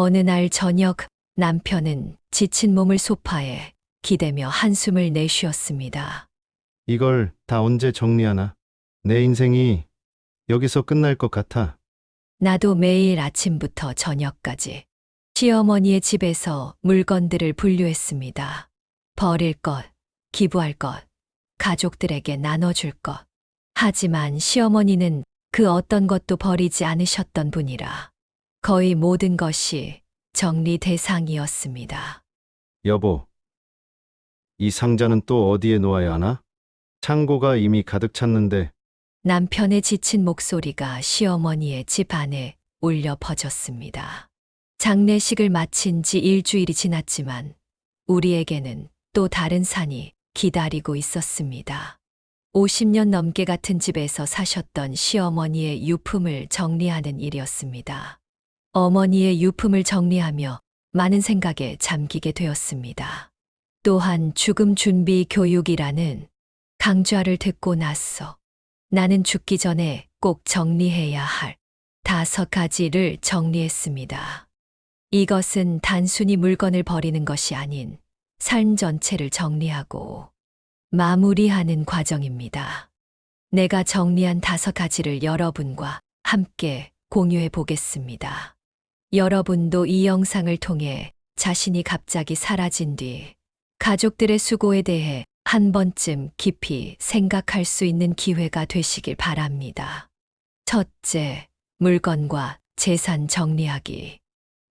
어느 날 저녁 남편은 지친 몸을 소파에 기대며 한숨을 내쉬었습니다. 이걸 다 언제 정리하나? 내 인생이 여기서 끝날 것 같아. 나도 매일 아침부터 저녁까지 시어머니의 집에서 물건들을 분류했습니다. 버릴 것, 기부할 것, 가족들에게 나눠줄 것. 하지만 시어머니는 그 어떤 것도 버리지 않으셨던 분이라 거의 모든 것이 정리 대상이었습니다. 여보. 이 상자는 또 어디에 놓아야 하나? 창고가 이미 가득 찼는데 남편의 지친 목소리가 시어머니의 집 안에 울려 퍼졌습니다. 장례식을 마친 지 일주일이 지났지만 우리에게는 또 다른 산이 기다리고 있었습니다. 50년 넘게 같은 집에서 사셨던 시어머니의 유품을 정리하는 일이었습니다. 어머니의 유품을 정리하며 많은 생각에 잠기게 되었습니다. 또한 죽음 준비 교육이라는 강좌를 듣고 나서 나는 죽기 전에 꼭 정리해야 할 다섯 가지를 정리했습니다. 이것은 단순히 물건을 버리는 것이 아닌 삶 전체를 정리하고 마무리하는 과정입니다. 내가 정리한 다섯 가지를 여러분과 함께 공유해 보겠습니다. 여러분도 이 영상을 통해 자신이 갑자기 사라진 뒤 가족들의 수고에 대해 한 번쯤 깊이 생각할 수 있는 기회가 되시길 바랍니다. 첫째, 물건과 재산 정리하기.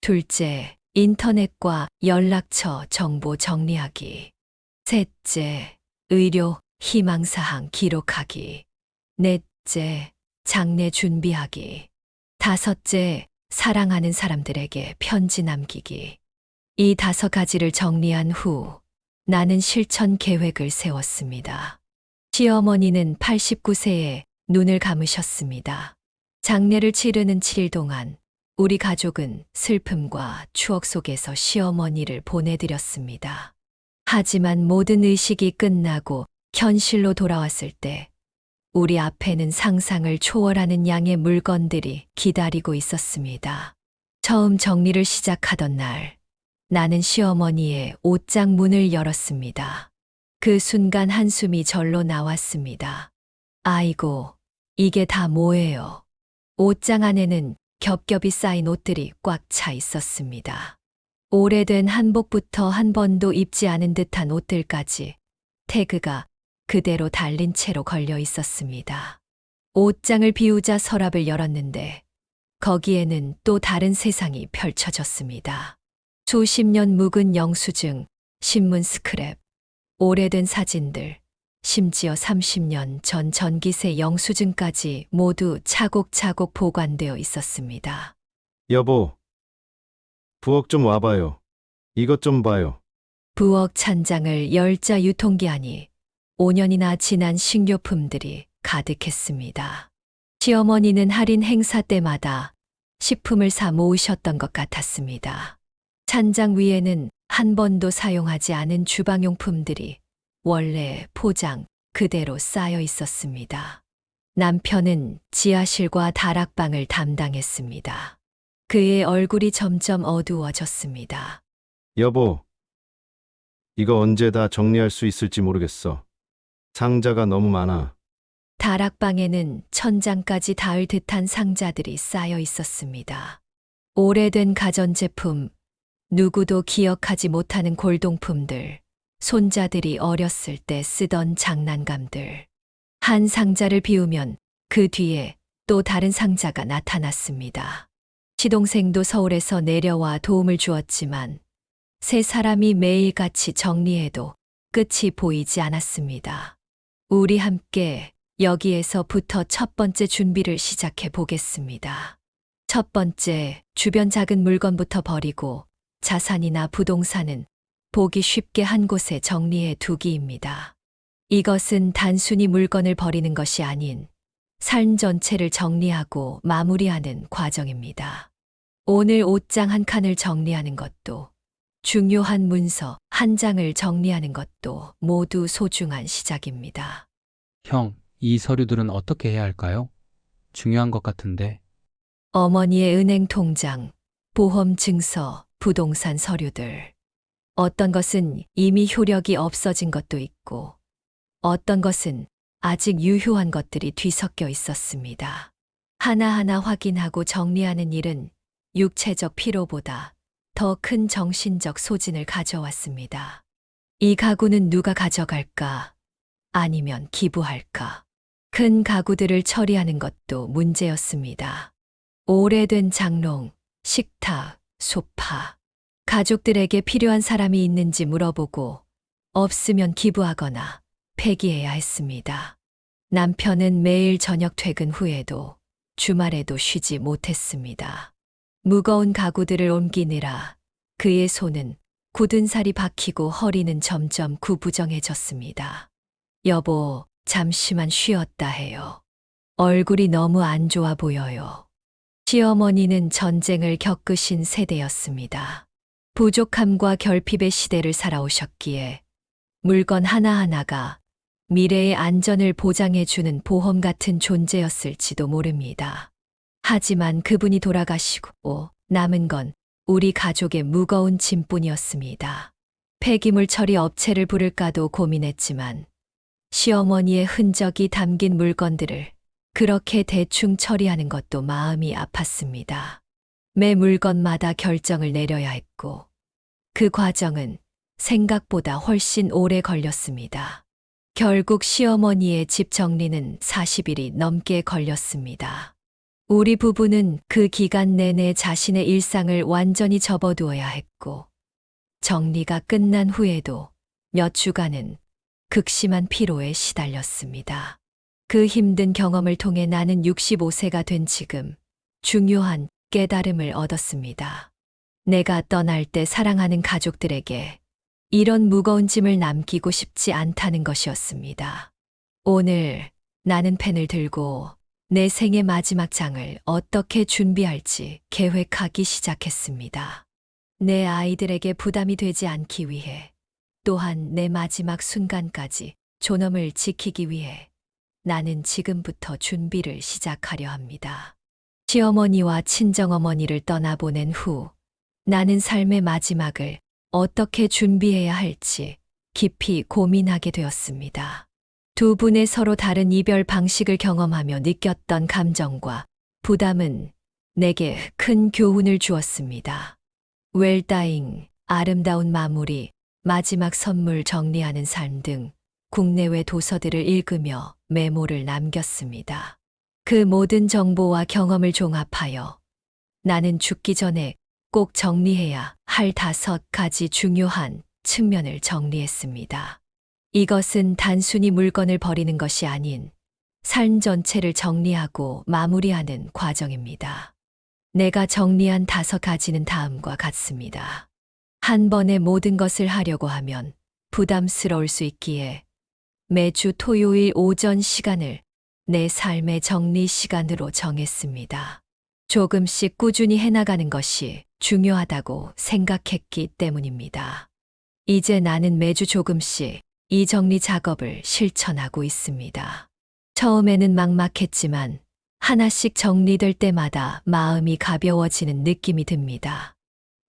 둘째, 인터넷과 연락처 정보 정리하기. 셋째, 의료 희망사항 기록하기. 넷째, 장례 준비하기. 다섯째, 사랑하는 사람들에게 편지 남기기. 이 다섯 가지를 정리한 후 나는 실천 계획을 세웠습니다. 시어머니는 89세에 눈을 감으셨습니다. 장례를 치르는 7일 동안 우리 가족은 슬픔과 추억 속에서 시어머니를 보내드렸습니다. 하지만 모든 의식이 끝나고 현실로 돌아왔을 때 우리 앞에는 상상을 초월하는 양의 물건들이 기다리고 있었습니다. 처음 정리를 시작하던 날, 나는 시어머니의 옷장 문을 열었습니다. 그 순간 한숨이 절로 나왔습니다. 아이고, 이게 다 뭐예요? 옷장 안에는 겹겹이 쌓인 옷들이 꽉 차 있었습니다. 오래된 한복부터 한 번도 입지 않은 듯한 옷들까지 태그가 그대로 달린 채로 걸려 있었습니다. 옷장을 비우자 서랍을 열었는데 거기에는 또 다른 세상이 펼쳐졌습니다. 수십 년 묵은 영수증, 신문 스크랩, 오래된 사진들, 심지어 30년 전 전기세 영수증까지 모두 차곡차곡 보관되어 있었습니다. 여보. 부엌 좀 와봐요. 이것 좀 봐요. 부엌 찬장을 열자 유통기한이 5년이나 지난 식료품들이 가득했습니다. 시어머니는 할인 행사 때마다 식품을 사 모으셨던 것 같았습니다. 찬장 위에는 한 번도 사용하지 않은 주방용품들이 원래 포장 그대로 쌓여 있었습니다. 남편은 지하실과 다락방을 담당했습니다. 그의 얼굴이 점점 어두워졌습니다. 여보. 이거 언제 다 정리할 수 있을지 모르겠어. 상자가 너무 많아. 다락방에는 천장까지 닿을 듯한 상자들이 쌓여 있었습니다. 오래된 가전제품, 누구도 기억하지 못하는 골동품들, 손자들이 어렸을 때 쓰던 장난감들. 한 상자를 비우면 그 뒤에 또 다른 상자가 나타났습니다. 시동생도 서울에서 내려와 도움을 주었지만 세 사람이 매일같이 정리해도 끝이 보이지 않았습니다. 우리 함께 여기에서부터 첫 번째 준비를 시작해 보겠습니다. 첫 번째, 주변 작은 물건부터 버리고 자산이나 부동산은 보기 쉽게 한 곳에 정리해 두기입니다. 이것은 단순히 물건을 버리는 것이 아닌 삶 전체를 정리하고 마무리하는 과정입니다. 오늘 옷장 한 칸을 정리하는 것도 중요한 문서 한 장을 정리하는 것도 모두 소중한 시작입니다. 형, 이 서류들은 어떻게 해야 할까요? 중요한 것 같은데. 어머니의 은행 통장, 보험 증서, 부동산 서류들. 어떤 것은 이미 효력이 없어진 것도 있고, 어떤 것은 아직 유효한 것들이 뒤섞여 있었습니다. 하나하나 확인하고 정리하는 일은 육체적 피로보다 더 큰 정신적 소진을 가져왔습니다. 이 가구는 누가 가져갈까? 아니면 기부할까? 큰 가구들을 처리하는 것도 문제였습니다. 오래된 장롱, 식탁, 소파. 가족들에게 필요한 사람이 있는지 물어보고 없으면 기부하거나 폐기해야 했습니다. 남편은 매일 저녁 퇴근 후에도 주말에도 쉬지 못했습니다. 무거운 가구들을 옮기느라 그의 손은 굳은 살이 박히고 허리는 점점 구부정해졌습니다. 여보, 잠시만 쉬었다 해요. 얼굴이 너무 안 좋아 보여요. 시어머니는 전쟁을 겪으신 세대였습니다. 부족함과 결핍의 시대를 살아오셨기에 물건 하나하나가 미래의 안전을 보장해주는 보험 같은 존재였을지도 모릅니다. 하지만 그분이 돌아가시고 남은 건 우리 가족의 무거운 짐뿐이었습니다. 폐기물 처리 업체를 부를까도 고민했지만 시어머니의 흔적이 담긴 물건들을 그렇게 대충 처리하는 것도 마음이 아팠습니다. 매 물건마다 결정을 내려야 했고 그 과정은 생각보다 훨씬 오래 걸렸습니다. 결국 시어머니의 집 정리는 40일이 넘게 걸렸습니다. 우리 부부는 그 기간 내내 자신의 일상을 완전히 접어두어야 했고, 정리가 끝난 후에도 몇 주간은 극심한 피로에 시달렸습니다. 그 힘든 경험을 통해 나는 65세가 된 지금 중요한 깨달음을 얻었습니다. 내가 떠날 때 사랑하는 가족들에게 이런 무거운 짐을 남기고 싶지 않다는 것이었습니다. 오늘 나는 펜을 들고 내 생의 마지막 장을 어떻게 준비할지 계획하기 시작했습니다. 내 아이들에게 부담이 되지 않기 위해 또한 내 마지막 순간까지 존엄을 지키기 위해 나는 지금부터 준비를 시작하려 합니다. 시어머니와 친정어머니를 떠나보낸 후 나는 삶의 마지막을 어떻게 준비해야 할지 깊이 고민하게 되었습니다. 두 분의 서로 다른 이별 방식을 경험하며 느꼈던 감정과 부담은 내게 큰 교훈을 주었습니다. 웰다잉, 아름다운 마무리, 마지막 선물 정리하는 삶 등 국내외 도서들을 읽으며 메모를 남겼습니다. 그 모든 정보와 경험을 종합하여 나는 죽기 전에 꼭 정리해야 할 다섯 가지 중요한 측면을 정리했습니다. 이것은 단순히 물건을 버리는 것이 아닌 삶 전체를 정리하고 마무리하는 과정입니다. 내가 정리한 다섯 가지는 다음과 같습니다. 한 번에 모든 것을 하려고 하면 부담스러울 수 있기에 매주 토요일 오전 시간을 내 삶의 정리 시간으로 정했습니다. 조금씩 꾸준히 해나가는 것이 중요하다고 생각했기 때문입니다. 이제 나는 매주 조금씩 이 정리 작업을 실천하고 있습니다. 처음에는 막막했지만 하나씩 정리될 때마다 마음이 가벼워지는 느낌이 듭니다.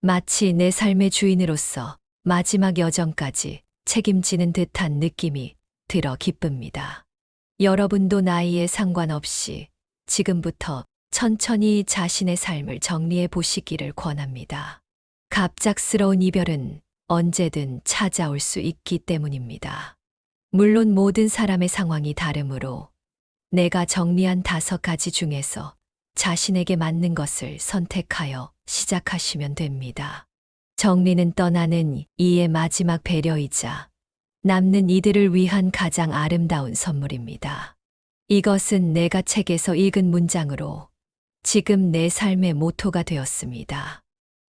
마치 내 삶의 주인으로서 마지막 여정까지 책임지는 듯한 느낌이 들어 기쁩니다. 여러분도 나이에 상관없이 지금부터 천천히 자신의 삶을 정리해 보시기를 권합니다. 갑작스러운 이별은 언제든 찾아올 수 있기 때문입니다. 물론 모든 사람의 상황이 다르므로 내가 정리한 다섯 가지 중에서 자신에게 맞는 것을 선택하여 시작하시면 됩니다. 정리는 떠나는 이의 마지막 배려이자 남는 이들을 위한 가장 아름다운 선물입니다. 이것은 내가 책에서 읽은 문장으로 지금 내 삶의 모토가 되었습니다.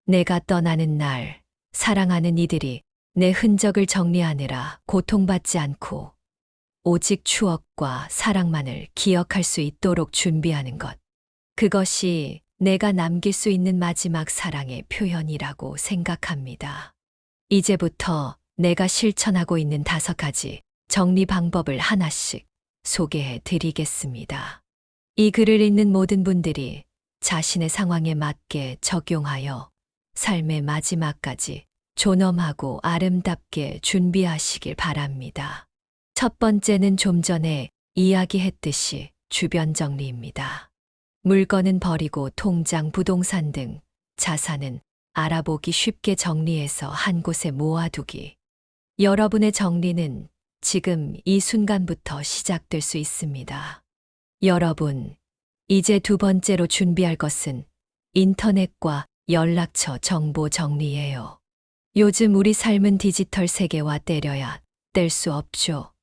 내가 떠나는 날, 사랑하는 이들이 내 흔적을 정리하느라 고통받지 않고 오직 추억과 사랑만을 기억할 수 있도록 준비하는 것. 그것이 내가 남길 수 있는 마지막 사랑의 표현이라고 생각합니다. 이제부터 내가 실천하고 있는 다섯 가지 정리 방법을 하나씩 소개해 드리겠습니다. 이 글을 읽는 모든 분들이 자신의 상황에 맞게 적용하여 삶의 마지막까지 존엄하고 아름답게 준비하시길 바랍니다. 첫 번째는 좀 전에 이야기했듯이 주변 정리입니다. 물건은 버리고 통장, 부동산 등 자산은 알아보기 쉽게 정리해서 한 곳에 모아두기. 여러분의 정리는 지금 이 순간부터 시작될 수 있습니다. 여러분, 이제 두 번째로 준비할 것은 인터넷과 연락처 정보 정리예요. 요즘 우리 삶은 디지털 세계와 때려야 뗄 수 없죠.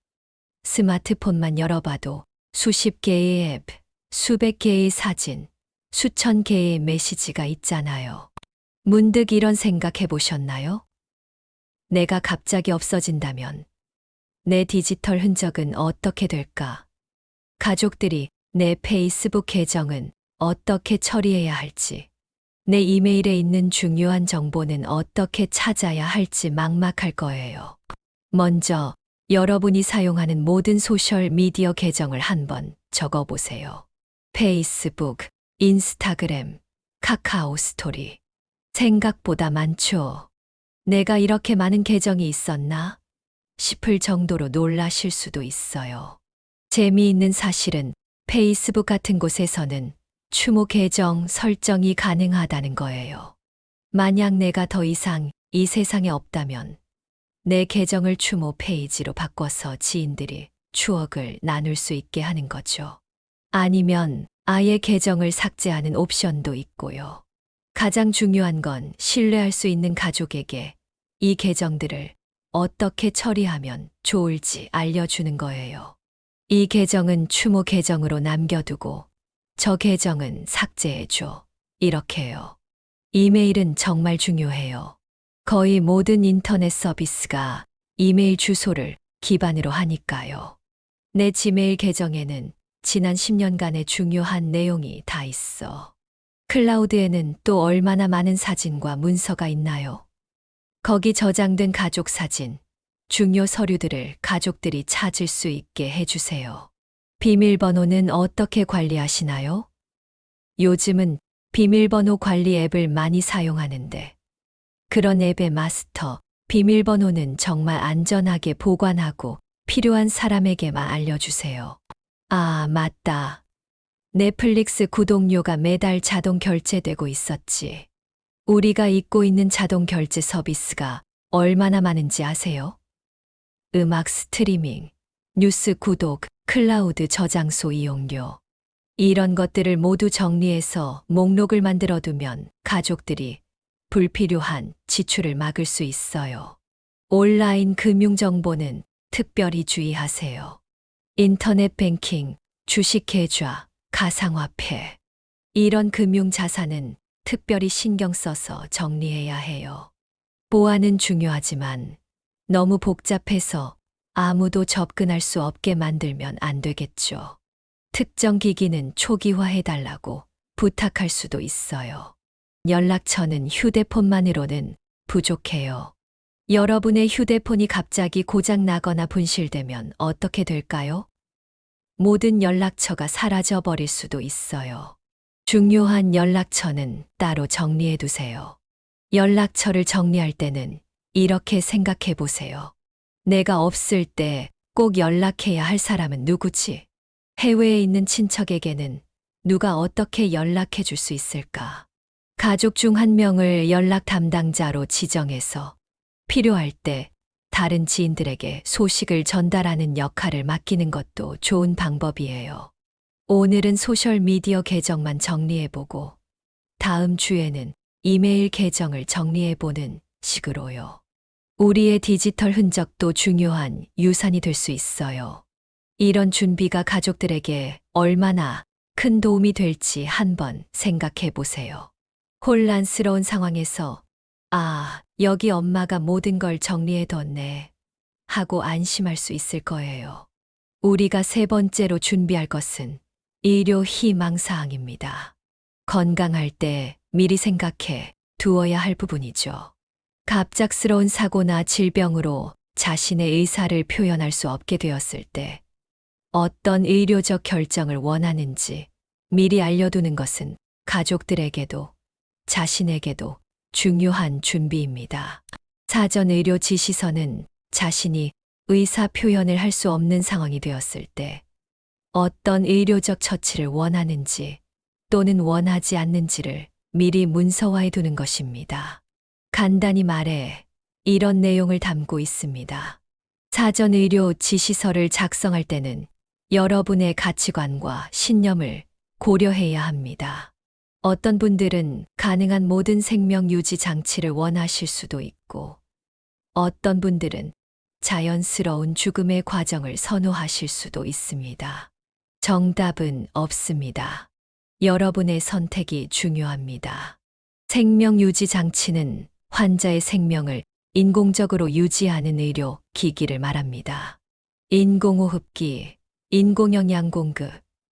스마트폰만 열어봐도 수십 개의 앱, 수백 개의 사진, 수천 개의 메시지가 있잖아요. 문득 이런 생각 해 보셨나요? 내가 갑자기 없어진다면 내 디지털 흔적은 어떻게 될까? 가족들이 내 페이스북 계정은 어떻게 처리해야 할지, 내 이메일에 있는 중요한 정보는 어떻게 찾아야 할지 막막할 거예요. 먼저 여러분이 사용하는 모든 소셜 미디어 계정을 한번 적어 보세요. 페이스북, 인스타그램, 카카오 스토리. 생각보다 많죠. 내가 이렇게 많은 계정이 있었나? 싶을 정도로 놀라실 수도 있어요. 재미있는 사실은 페이스북 같은 곳에서는 추모 계정 설정이 가능하다는 거예요. 만약 내가 더 이상 이 세상에 없다면 내 계정을 추모 페이지로 바꿔서 지인들이 추억을 나눌 수 있게 하는 거죠. 아니면 아예 계정을 삭제하는 옵션도 있고요. 가장 중요한 건 신뢰할 수 있는 가족에게 이 계정들을 어떻게 처리하면 좋을지 알려주는 거예요. 이 계정은 추모 계정으로 남겨두고 저 계정은 삭제해줘. 이렇게요. 이메일은 정말 중요해요. 거의 모든 인터넷 서비스가 이메일 주소를 기반으로 하니까요. 내 지메일 계정에는 지난 10년간의 중요한 내용이 다 있어. 클라우드에는 또 얼마나 많은 사진과 문서가 있나요? 거기 저장된 가족 사진, 중요 서류들을 가족들이 찾을 수 있게 해주세요. 비밀번호는 어떻게 관리하시나요? 요즘은 비밀번호 관리 앱을 많이 사용하는데, 그런 앱의 마스터, 비밀번호는 정말 안전하게 보관하고 필요한 사람에게만 알려주세요. 아, 맞다. 넷플릭스 구독료가 매달 자동 결제되고 있었지. 우리가 잊고 있는 자동 결제 서비스가 얼마나 많은지 아세요? 음악 스트리밍, 뉴스 구독, 클라우드 저장소 이용료. 이런 것들을 모두 정리해서 목록을 만들어 두면 가족들이 불필요한 지출을 막을 수 있어요. 온라인 금융 정보는 특별히 주의하세요. 인터넷 뱅킹, 주식 계좌, 가상화폐. 이런 금융 자산은 특별히 신경 써서 정리해야 해요. 보안은 중요하지만 너무 복잡해서 아무도 접근할 수 없게 만들면 안 되겠죠. 특정 기기는 초기화해달라고 부탁할 수도 있어요. 연락처는 휴대폰만으로는 부족해요. 여러분의 휴대폰이 갑자기 고장 나거나 분실되면 어떻게 될까요? 모든 연락처가 사라져 버릴 수도 있어요. 중요한 연락처는 따로 정리해 두세요. 연락처를 정리할 때는 이렇게 생각해 보세요. 내가 없을 때 꼭 연락해야 할 사람은 누구지? 해외에 있는 친척에게는 누가 어떻게 연락해 줄 수 있을까? 가족 중 한 명을 연락 담당자로 지정해서 필요할 때 다른 지인들에게 소식을 전달하는 역할을 맡기는 것도 좋은 방법이에요. 오늘은 소셜미디어 계정만 정리해보고 다음 주에는 이메일 계정을 정리해보는 식으로요. 우리의 디지털 흔적도 중요한 유산이 될 수 있어요. 이런 준비가 가족들에게 얼마나 큰 도움이 될지 한번 생각해 보세요. 혼란스러운 상황에서 아, 여기 엄마가 모든 걸 정리해 뒀네. 하고 안심할 수 있을 거예요. 우리가 세 번째로 준비할 것은 의료 희망사항입니다. 건강할 때 미리 생각해 두어야 할 부분이죠. 갑작스러운 사고나 질병으로 자신의 의사를 표현할 수 없게 되었을 때 어떤 의료적 결정을 원하는지 미리 알려두는 것은 가족들에게도 자신에게도 중요한 준비입니다. 사전 의료 지시서는 자신이 의사 표현을 할 수 없는 상황이 되었을 때 어떤 의료적 처치를 원하는지 또는 원하지 않는지를 미리 문서화해 두는 것입니다. 간단히 말해 이런 내용을 담고 있습니다. 사전 의료 지시서를 작성할 때는 여러분의 가치관과 신념을 고려해야 합니다. 어떤 분들은 가능한 모든 생명 유지 장치를 원하실 수도 있고, 어떤 분들은 자연스러운 죽음의 과정을 선호하실 수도 있습니다. 정답은 없습니다. 여러분의 선택이 중요합니다. 생명 유지 장치는 환자의 생명을 인공적으로 유지하는 의료 기기를 말합니다. 인공호흡기, 인공영양공급,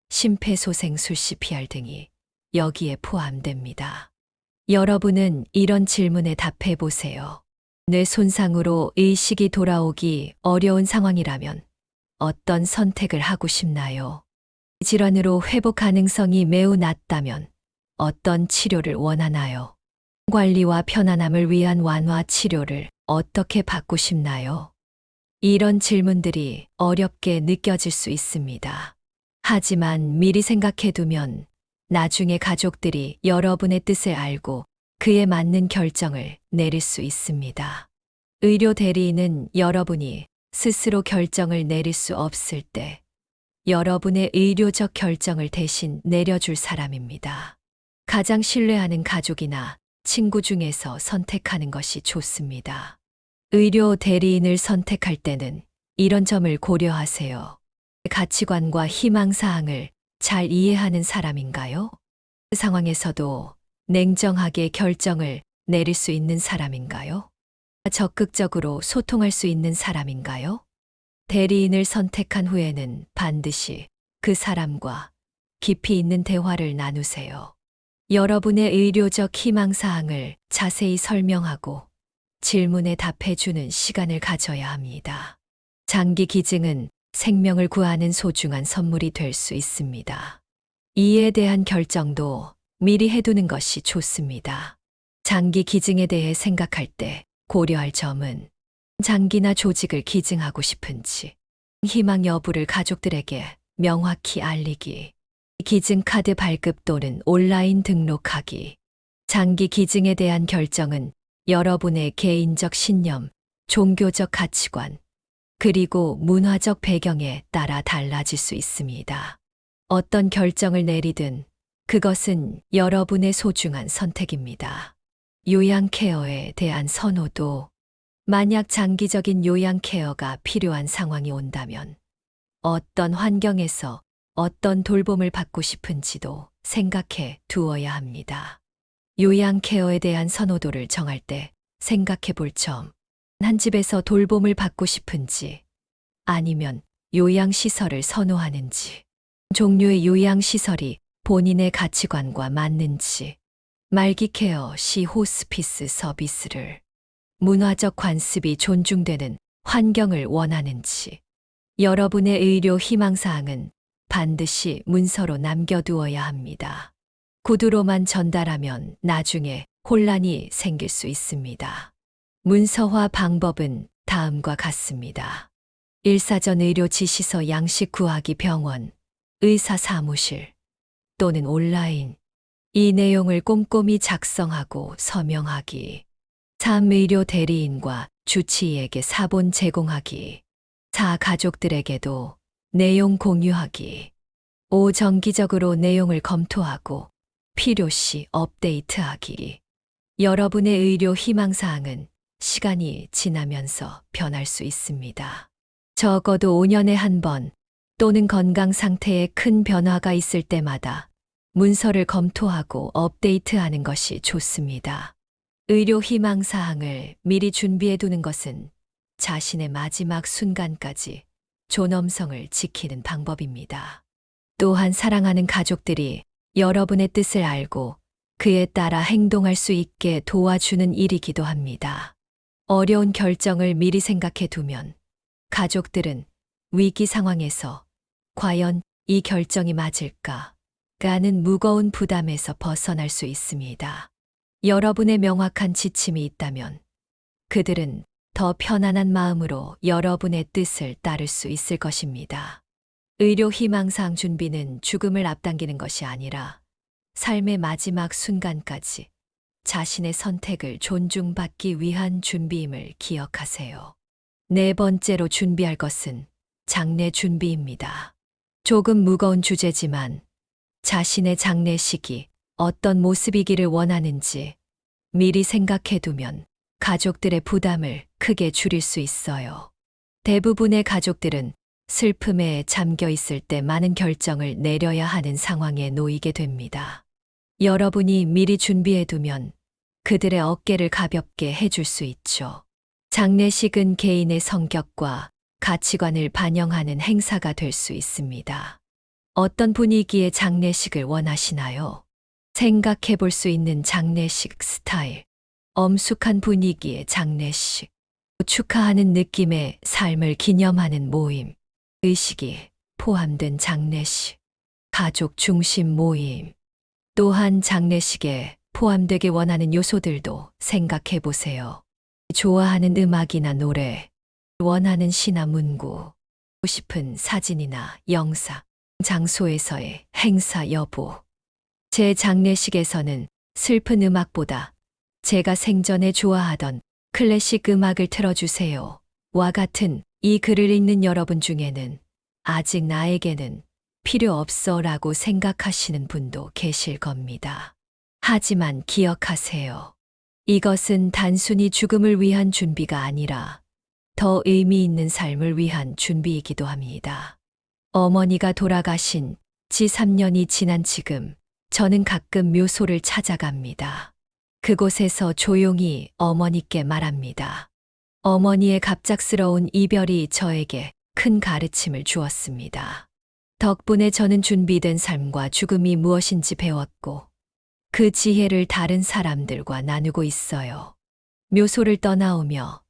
심폐소생 술 CPR 등이 여기에 포함됩니다. 여러분은 이런 질문에 답해 보세요. 뇌 손상으로 의식이 돌아오기 어려운 상황이라면 어떤 선택을 하고 싶나요? 질환으로 회복 가능성이 매우 낮다면 어떤 치료를 원하나요? 관리와 편안함을 위한 완화 치료를 어떻게 받고 싶나요? 이런 질문들이 어렵게 느껴질 수 있습니다. 하지만 미리 생각해 두면 나중에 가족들이 여러분의 뜻을 알고 그에 맞는 결정을 내릴 수 있습니다. 의료 대리인은 여러분이 스스로 결정을 내릴 수 없을 때 여러분의 의료적 결정을 대신 내려줄 사람입니다. 가장 신뢰하는 가족이나 친구 중에서 선택하는 것이 좋습니다. 의료 대리인을 선택할 때는 이런 점을 고려하세요. 가치관과 희망사항을 잘 이해하는 사람인가요? 그 상황에서도 냉정하게 결정을 내릴 수 있는 사람인가요? 적극적으로 소통할 수 있는 사람인가요? 대리인을 선택한 후에는 반드시 그 사람과 깊이 있는 대화를 나누세요. 여러분의 의료적 희망사항을 자세히 설명하고 질문에 답해주는 시간을 가져야 합니다. 장기 기증은 생명을 구하는 소중한 선물이 될 수 있습니다. 이에 대한 결정도 미리 해두는 것이 좋습니다. 장기 기증에 대해 생각할 때 고려할 점은 장기나 조직을 기증하고 싶은지, 희망 여부를 가족들에게 명확히 알리기, 기증카드 발급 또는 온라인 등록하기, 장기 기증에 대한 결정은 여러분의 개인적 신념, 종교적 가치관, 그리고 문화적 배경에 따라 달라질 수 있습니다. 어떤 결정을 내리든 그것은 여러분의 소중한 선택입니다. 요양 케어에 대한 선호도 만약 장기적인 요양 케어가 필요한 상황이 온다면 어떤 환경에서 어떤 돌봄을 받고 싶은지도 생각해 두어야 합니다. 요양 케어에 대한 선호도를 정할 때 생각해 볼 점. 한 집에서 돌봄을 받고 싶은지 아니면 요양시설을 선호하는지 종류의 요양시설이 본인의 가치관과 맞는지 말기 케어 시 호스피스 서비스를 문화적 관습이 존중되는 환경을 원하는지 여러분의 의료 희망사항은 반드시 문서로 남겨두어야 합니다. 구두로만 전달하면 나중에 혼란이 생길 수 있습니다. 문서화 방법은 다음과 같습니다. 일사전 의료 지시서 양식 구하기 병원, 의사 사무실 또는 온라인 이 내용을 꼼꼼히 작성하고 서명하기. 3. 의료 대리인과 주치의에게 사본 제공하기. 4. 가족들에게도 내용 공유하기. 5. 정기적으로 내용을 검토하고 필요시 업데이트하기. 여러분의 의료 희망사항은 시간이 지나면서 변할 수 있습니다. 적어도 5년에 한 번 또는 건강 상태에 큰 변화가 있을 때마다 문서를 검토하고 업데이트하는 것이 좋습니다. 의료 희망 사항을 미리 준비해 두는 것은 자신의 마지막 순간까지 존엄성을 지키는 방법입니다. 또한 사랑하는 가족들이 여러분의 뜻을 알고 그에 따라 행동할 수 있게 도와주는 일이기도 합니다. 어려운 결정을 미리 생각해 두면 가족들은 위기 상황에서 과연 이 결정이 맞을까? 가는 무거운 부담에서 벗어날 수 있습니다. 여러분의 명확한 지침이 있다면 그들은 더 편안한 마음으로 여러분의 뜻을 따를 수 있을 것입니다. 의료 희망상 준비는 죽음을 앞당기는 것이 아니라 삶의 마지막 순간까지 자신의 선택을 존중받기 위한 준비임을 기억하세요. 네 번째로 준비할 것은 장례 준비입니다. 조금 무거운 주제지만 자신의 장례식이 어떤 모습이기를 원하는지 미리 생각해 두면 가족들의 부담을 크게 줄일 수 있어요. 대부분의 가족들은 슬픔에 잠겨 있을 때 많은 결정을 내려야 하는 상황에 놓이게 됩니다. 여러분이 미리 준비해 두면 그들의 어깨를 가볍게 해줄 수 있죠. 장례식은 개인의 성격과 가치관을 반영하는 행사가 될 수 있습니다. 어떤 분위기의 장례식을 원하시나요? 생각해 볼 수 있는 장례식 스타일. 엄숙한 분위기의 장례식. 축하하는 느낌의 삶을 기념하는 모임. 의식이 포함된 장례식. 가족 중심 모임. 또한 장례식에 포함되기 원하는 요소들도 생각해 보세요. 좋아하는 음악이나 노래, 원하는 시나 문구, 싶은 사진이나 영상, 장소에서의 행사 여부. 제 장례식에서는 슬픈 음악보다 제가 생전에 좋아하던 클래식 음악을 틀어주세요. 와 같은 이 글을 읽는 여러분 중에는 아직 나에게는 필요 없어 라고 생각하시는 분도 계실 겁니다. 하지만 기억하세요. 이것은 단순히 죽음을 위한 준비가 아니라 더 의미 있는 삶을 위한 준비이기도 합니다. 어머니가 돌아가신 지 3년이 지난 지금 저는 가끔 묘소를 찾아갑니다. 그곳에서 조용히 어머니께 말합니다. 어머니의 갑작스러운 이별이 저에게 큰 가르침을 주었습니다. 덕분에 저는 준비된 삶과 죽음이 무엇인지 배웠고 그 지혜를 다른 사람들과 나누고 있어요. 묘소를 떠나오며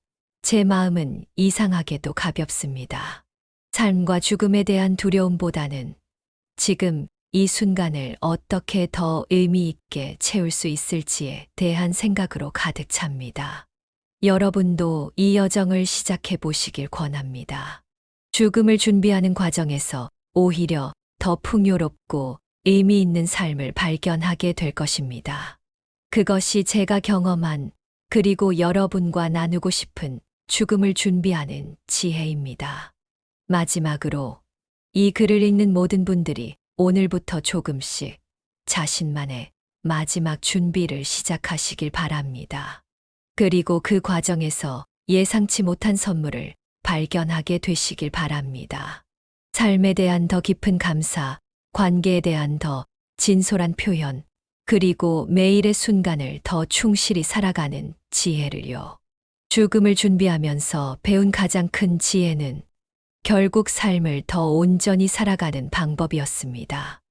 제 마음은 이상하게도 가볍습니다. 삶과 죽음에 대한 두려움보다는 지금 이 순간을 어떻게 더 의미 있게 채울 수 있을지에 대한 생각으로 가득 찹니다. 여러분도 이 여정을 시작해 보시길 권합니다. 죽음을 준비하는 과정에서 오히려 더 풍요롭고 의미 있는 삶을 발견하게 될 것입니다. 그것이 제가 경험한 그리고 여러분과 나누고 싶은 죽음을 준비하는 지혜입니다. 마지막으로 이 글을 읽는 모든 분들이 오늘부터 조금씩 자신만의 마지막 준비를 시작하시길 바랍니다. 그리고 그 과정에서 예상치 못한 선물을 발견하게 되시길 바랍니다. 삶에 대한 더 깊은 감사, 관계에 대한 더 진솔한 표현, 그리고 매일의 순간을 더 충실히 살아가는 지혜를요. 죽음을 준비하면서 배운 가장 큰 지혜는 결국 삶을 더 온전히 살아가는 방법이었습니다.